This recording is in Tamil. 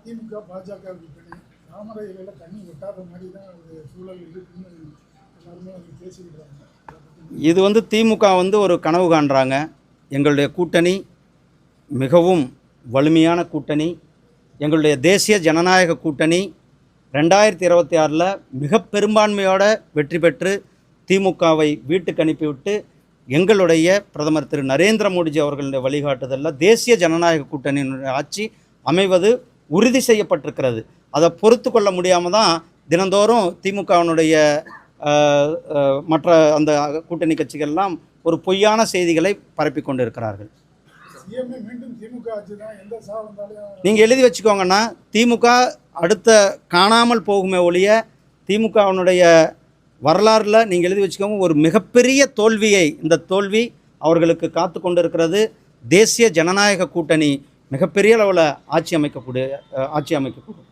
அதிமுக பாஜக கூட்டணி தாமரைகளில் தண்ணி ஒட்டாத மாதிரி தான் ஒரு சூழல் இருக்குன்னு எல்லாருமே வந்து பேசிக்கிட்டாங்க இது வந்து திமுக வந்து ஒரு கனவு காண்றாங்க. எங்களுடைய கூட்டணி மிகவும் வலிமையான கூட்டணி. எங்களுடைய தேசிய ஜனநாயக கூட்டணி ரெண்டாயிரத்தி இருபத்தி ஆறில் மிக பெரும்பான்மையோட வெற்றி பெற்று திமுகவை வீட்டுக்கு அனுப்பிவிட்டு எங்களுடைய பிரதமர் திரு நரேந்திர மோடிஜி அவர்களுடைய வழிகாட்டுதலில் தேசிய ஜனநாயக கூட்டணியினுடைய ஆட்சி அமைவது உறுதி செய்யப்பட்டிருக்கிறது. அதை பொறுத்து கொள்ள முடியாமல் தான் தினந்தோறும் திமுகவினுடைய மற்ற அந்த கூட்டணி கட்சிகள்லாம் ஒரு பொய்யான செய்திகளை பரப்பி கொண்டு இருக்கிறார்கள் நீங்கள் எழுதி வச்சுக்கோங்கன்னா திமுக அடுத்த காணாமல் போகுமே ஒழிய திமுகவினுடைய வரலாறில் நீங்கள் எழுதி வச்சுக்கோங்க ஒரு மிகப்பெரிய தோல்வியை இந்த தோல்வி அவர்களுக்கு காத்து கொண்டிருக்கிறது. தேசிய ஜனநாயக கூட்டணி மிகப்பெரிய அளவில் ஆட்சி அமைக்கக்கூடிய ஆட்சி அமைக்கக்கூடும்.